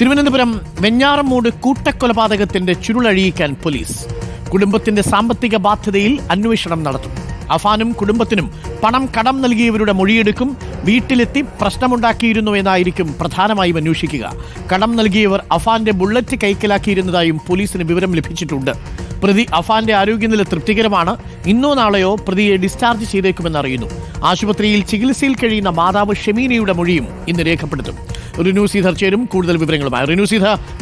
തിരുവനന്തപുരം വെഞ്ഞാറമൂട് കൂട്ടക്കൊലപാതകത്തിന്റെ ചുരുളഴിയിക്കാൻ പോലീസ് കുടുംബത്തിന്റെ സാമ്പത്തിക ബാധ്യതയിൽ അന്വേഷണം നടത്തും. അഫാനും കുടുംബത്തിനും പണം കടം നൽകിയവരുടെ മൊഴിയെടുക്കും വീട്ടിലെത്തി പ്രശ്നമുണ്ടാക്കിയിരുന്നു എന്നായിരിക്കും പ്രധാനമായും അന്വേഷിക്കുക. കടം നൽകിയവർ അഫാന്റെ ബുള്ളറ്റ് കൈക്കലാക്കിയിരുന്നതായും പോലീസിന് വിവരം ലഭിച്ചിട്ടുണ്ട്. പ്രതി അഫാന്റെ ആരോഗ്യനില തൃപ്തികരമാണ്. ഇന്നോ നാളെയോ പ്രതിയെ ഡിസ്ചാർജ് ചെയ്തേക്കുമെന്ന് അറിയുന്നു. ആശുപത്രിയിൽ ചികിത്സയിൽ കഴിയുന്ന മാതാവ് ഷെമീനയുടെ മൊഴിയും ഇന്ന് രേഖപ്പെടുത്തും. റിനു സീധർ ചേരും കൂടുതൽ വിവരങ്ങളുമായി. Rinu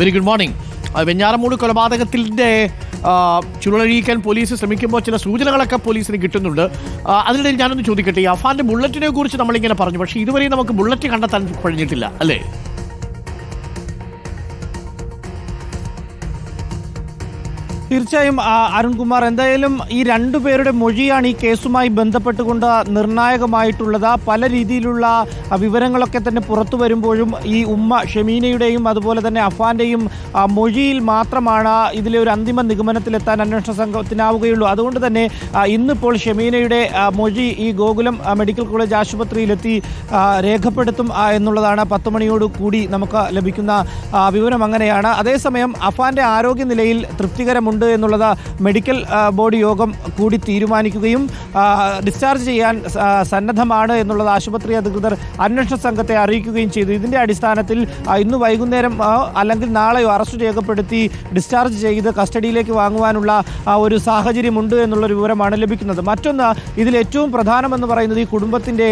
very good morning Venjaramoodu കൊലപാതകത്തിന്റെ ചുരുളഴിയിക്കാൻ പോലീസ് ശ്രമിക്കുമ്പോൾ ചില സൂചനകളൊക്കെ പോലീസിന് കിട്ടുന്നുണ്ട്. അതിനിടയിൽ ഞാനൊന്ന് ചോദിക്കട്ടെ അഫാന്റെ ബുള്ളറ്റിനെ കുറിച്ച് നമ്മളിങ്ങനെ പറഞ്ഞു പക്ഷേ ഇതുവരെ നമുക്ക് ബുള്ളറ്റ് കണ്ടെത്താൻ കഴിഞ്ഞിട്ടില്ല അല്ലേ? തീർച്ചയായും അരുൺകുമാർ എന്തായാലും ഈ രണ്ടു പേരുടെ മൊഴിയാണ് ഈ കേസുമായി ബന്ധപ്പെട്ടുകൊണ്ട് നിർണായകമായിട്ടുള്ളത്. പല രീതിയിലുള്ള വിവരങ്ങളൊക്കെ തന്നെ പുറത്തു വരുമ്പോഴും ഈ ഉമ്മ ഷെമീനയുടെയും അതുപോലെ തന്നെ അഫാന്റെയും മൊഴിയിൽ മാത്രമാണ് ഇതിലെ ഒരു അന്തിമ നിഗമനത്തിലെത്താൻ അന്വേഷണ സംഘത്തിനാവുകയുള്ളൂ. അതുകൊണ്ട് തന്നെ ഇന്നിപ്പോൾ ഷെമീനയുടെ മൊഴി ഈ ഗോകുലം മെഡിക്കൽ കോളേജ് ആശുപത്രിയിലെത്തി രേഖപ്പെടുത്തും എന്നുള്ളതാണ് പത്ത് മണിയോട് കൂടി നമുക്ക് ലഭിക്കുന്ന വിവരം അങ്ങനെയാണ്. അതേസമയം അഫാന്റെ ആരോഗ്യനിലയിൽ തൃപ്തികരമുണ്ട് എന്നുള്ളത് മെഡിക്കൽ ബോർഡ് യോഗം കൂടി തീരുമാനിക്കുകയും ഡിസ്ചാർജ് ചെയ്യാൻ സന്നദ്ധമാണ് എന്നുള്ളത് ആശുപത്രി അധികൃതർ അന്വേഷണ സംഘത്തെ അറിയിക്കുകയും ചെയ്തു. ഇതിന്റെ അടിസ്ഥാനത്തിൽ ഇന്ന് വൈകുന്നേരം അല്ലെങ്കിൽ നാളെയോ അറസ്റ്റ് രേഖപ്പെടുത്തി ഡിസ്ചാർജ് ചെയ്ത് കസ്റ്റഡിയിലേക്ക് വാങ്ങുവാനുള്ള ഒരു സാഹചര്യമുണ്ട് എന്നുള്ളൊരു വിവരമാണ് ലഭിക്കുന്നത്. മറ്റൊന്ന് ഇതിൽ ഏറ്റവും പ്രധാനമെന്ന് പറയുന്നത് ഈ കുടുംബത്തിന്റെ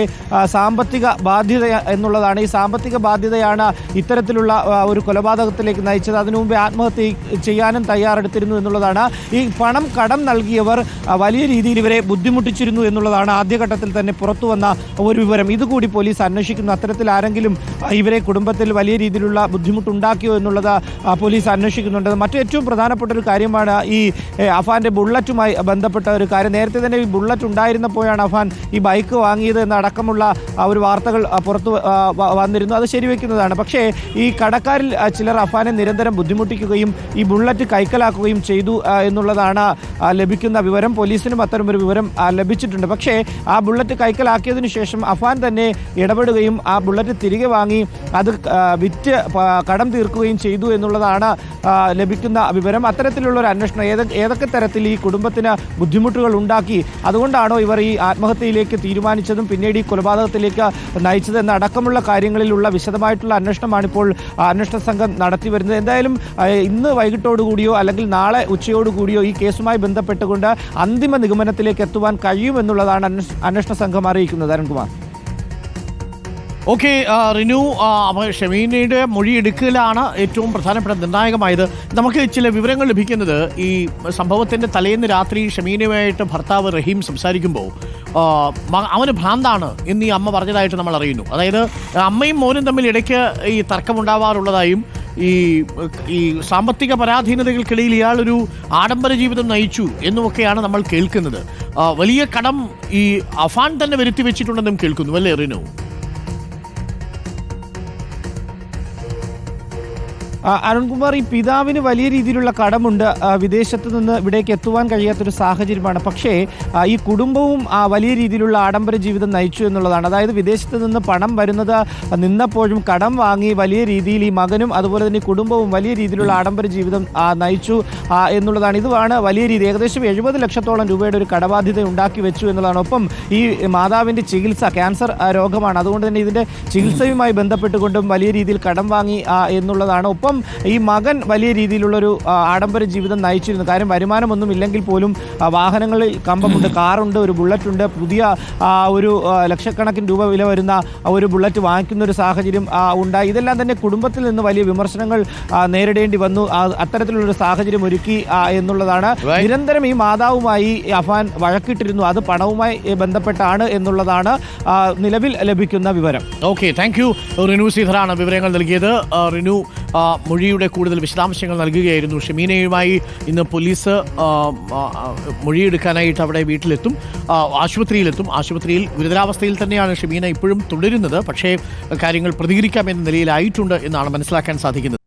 സാമ്പത്തിക ബാധ്യത എന്നുള്ളതാണ്. ഈ സാമ്പത്തിക ബാധ്യതയാണ് ഇത്തരത്തിലുള്ള ഒരു കൊലപാതകത്തിലേക്ക് നയിച്ചത്. അതിനു മുമ്പേ ആത്മഹത്യ ചെയ്യാനും തയ്യാറെടുത്തിരുന്നു എന്നുള്ളതാണ്. ഈ പണം കടം നൽകിയവർ വലിയ രീതിയിൽ ഇവരെ ബുദ്ധിമുട്ടിച്ചിരുന്നു എന്നുള്ളതാണ് ആദ്യഘട്ടത്തിൽ തന്നെ പുറത്തു വന്ന ഒരു വിവരം. ഇതുകൂടി പോലീസ് അന്വേഷിക്കുന്നു. അത്തരത്തിൽ ആരെങ്കിലും ഇവരെ കുടുംബത്തിൽ വലിയ രീതിയിലുള്ള ബുദ്ധിമുട്ടുണ്ടാക്കിയോ എന്നുള്ളത് പോലീസ് അന്വേഷിക്കുന്നുണ്ട്. മറ്റേറ്റവും പ്രധാനപ്പെട്ട ഒരു കാര്യമാണ് ഈ അഫാന്റെ ബുള്ളറ്റുമായി ബന്ധപ്പെട്ട ഒരു കാര്യം. നേരത്തെ തന്നെ ഈ ബുള്ളറ്റ് ഉണ്ടായിരുന്നപ്പോഴാണ് അഫാൻ ഈ ബൈക്ക് വാങ്ങിയത് എന്നടക്കമുള്ള ഒരു വാർത്തകൾ പുറത്ത് വന്നിരുന്നു. അത് ശരിവെക്കുന്നതാണ്. പക്ഷേ ഈ കടക്കാരിൽ ചിലർ അഫാനെ നിരന്തരം ബുദ്ധിമുട്ടിക്കുകയും ഈ ബുള്ളറ്റ് കൈക്കലാക്കുകയും ചെയ്തു. ആ, എന്നുള്ളതാണ് ലഭിക്കുന്ന വിവരം. പോലീസിനും അത്തരം ഒരു വിവരം ലഭിച്ചിട്ടുണ്ട്. പക്ഷേ ആ ബുള്ളറ്റ് കൈക്കലാക്കിയതിനു ശേഷം അഫാൻ തന്നെ ഇടപെടുകയും ആ ബുള്ളറ്റ് തിരികെ വാങ്ങി അത് വിറ്റ് കടം തീർക്കുകയും ചെയ്തു എന്നുള്ളതാണ് ലഭിക്കുന്ന വിവരം. അത്തരത്തിലുള്ള ഒരു അന്വേഷണം ഏത് ഏതൊക്കെ തരത്തിൽ ഈ കുടുംബത്തിന് ബുദ്ധിമുട്ടുകൾ ഉണ്ടാക്കി? അതുകൊണ്ടാണോ ഇവർ ഈ ആത്മഹത്യയിലേക്ക് തീരുമാനിച്ചതും പിന്നീട് ഈ കൊലപാതകത്തിലേക്ക് നയിച്ചത് എന്ന അടക്കമുള്ള കാര്യങ്ങളിലുള്ള വിശദമായിട്ടുള്ള അന്വേഷണമാണ് ഇപ്പോൾ അന്വേഷണ സംഘം നടത്തി വരുന്നത് എന്തായാലും ഇന്ന് വൈകിട്ടോടുകൂടിയോ അല്ലെങ്കിൽ നാളെ ഉച്ചയോടുകൂടിയോ ഈ കേസുമായി ബന്ധപ്പെട്ടുകൊണ്ട് അന്തിമ നിഗമനത്തിലേക്ക് എത്തുവാൻ കഴിയുമെന്നുള്ളതാണ് അന്വേഷ- അന്വേഷണ സംഘം അറിയിക്കുന്നത്. അരുൺകുമാർ. ഓക്കെ റിനു ഷമീനയുടെ മൊഴി എടുക്കലാണ് ഏറ്റവും പ്രധാനപ്പെട്ട നിർണായകമായത്. നമുക്ക് ചില വിവരങ്ങൾ ലഭിക്കുന്നത് ഈ സംഭവത്തിന്റെ തലേന്ന് രാത്രി ഷമീനയുമായിട്ട് ഭർത്താവ് റഹീം സംസാരിക്കുമ്പോൾ അവന് ഭ്രാന്താണ് എന്ന് ഈ അമ്മ പറഞ്ഞതായിട്ട് നമ്മൾ അറിയുന്നു. അതായത് അമ്മയും മോനും തമ്മിൽ ഇടയ്ക്ക് ഈ തർക്കമുണ്ടാവാറുള്ളതായും ഈ ഈ സാമ്പത്തിക പരാധീനതകൾക്കിടയിൽ ഇയാളൊരു ആഡംബര ജീവിതം നയിച്ചു എന്നുമൊക്കെയാണ് നമ്മൾ കേൾക്കുന്നത്. വലിയ കടം ഈ അഫാൻ തന്നെ വരുത്തി വെച്ചിട്ടുണ്ടെന്നും കേൾക്കുന്നു അല്ലേ റിനു? അരുൺകുമാർ ഈ പിതാവിന് വലിയ രീതിയിലുള്ള കടമുണ്ട്. വിദേശത്ത് നിന്ന് ഇവിടേക്ക് എത്തുവാൻ കഴിയാത്തൊരു സാഹചര്യമാണ്. പക്ഷേ ഈ കുടുംബവും വലിയ രീതിയിലുള്ള ആഡംബര ജീവിതം നയിച്ചു എന്നുള്ളതാണ്. അതായത് വിദേശത്ത് നിന്ന് പണം വരുന്നത് നിന്നപ്പോഴും കടം വാങ്ങി വലിയ രീതിയിൽ ഈ മകനും അതുപോലെ തന്നെ കുടുംബവും വലിയ രീതിയിലുള്ള ആഡംബര ജീവിതം നയിച്ചു എന്നുള്ളതാണ്. ഇതുമാണ് വലിയ രീതി. ഏകദേശം എഴുപത് ലക്ഷത്തോളം രൂപയുടെ ഒരു കടബാധ്യത ഉണ്ടാക്കി വെച്ചു എന്നുള്ളതാണ്. ഒപ്പം ഈ മാതാവിന്റെ ചികിത്സ ക്യാൻസർ രോഗമാണ്. അതുകൊണ്ട് തന്നെ ഇതിന്റെ ചികിത്സയുമായി ബന്ധപ്പെട്ടുകൊണ്ടും വലിയ രീതിയിൽ കടം വാങ്ങി എന്നുള്ളതാണ്. ഒപ്പം ഈ മകൻ വലിയ രീതിയിലുള്ളൊരു ആഡംബര ജീവിതം നയിച്ചിരുന്നു. കാര്യം വരുമാനമൊന്നും ഇല്ലെങ്കിൽ പോലും വാഹനങ്ങളിൽ കമ്പമുണ്ട് കാറുണ്ട് ഒരു ബുള്ളറ്റ് ഉണ്ട്. പുതിയ ഒരു ലക്ഷക്കണക്കിന് രൂപ വില വരുന്ന ഒരു ബുള്ളറ്റ് വാങ്ങിക്കുന്ന ഒരു സാഹചര്യം ഉണ്ടായി. ഇതെല്ലാം തന്നെ കുടുംബത്തിൽ നിന്ന് വലിയ വിമർശനങ്ങൾ നേരിടേണ്ടി വന്നു. അത്തരത്തിലുള്ളൊരു സാഹചര്യം ഒരുക്കി എന്നുള്ളതാണ്. നിരന്തരം ഈ മാതാവുമായി അഫാൻ വഴക്കിട്ടിരുന്നു. അത് പണവുമായി ബന്ധപ്പെട്ടാണ് എന്നുള്ളതാണ് നിലവിൽ ലഭിക്കുന്ന വിവരം. ഓക്കെ താങ്ക് യു റിനു ശ്രീധറാണ് വിവരങ്ങൾ നൽകിയത്. റിനു മൊഴിയുടെ കൂടുതൽ വിശദാംശങ്ങൾ നൽകുകയായിരുന്നു. ഷമീനയുമായി ഇന്ന് പോലീസ് മൊഴിയെടുക്കാനായിട്ട് അവിടെ വീട്ടിലെത്തും. ആശുപത്രിയിലെത്തും. ആശുപത്രിയിൽ ഗുരുതരാവസ്ഥയിൽ തന്നെയാണ് ഷമീന ഇപ്പോഴും തുടരുന്നത്. പക്ഷേ കാര്യങ്ങൾ പ്രതികരിക്കാം എന്ന നിലയിലായിട്ടുണ്ട് എന്നാണ് മനസ്സിലാക്കാൻ സാധിക്കുന്നത്.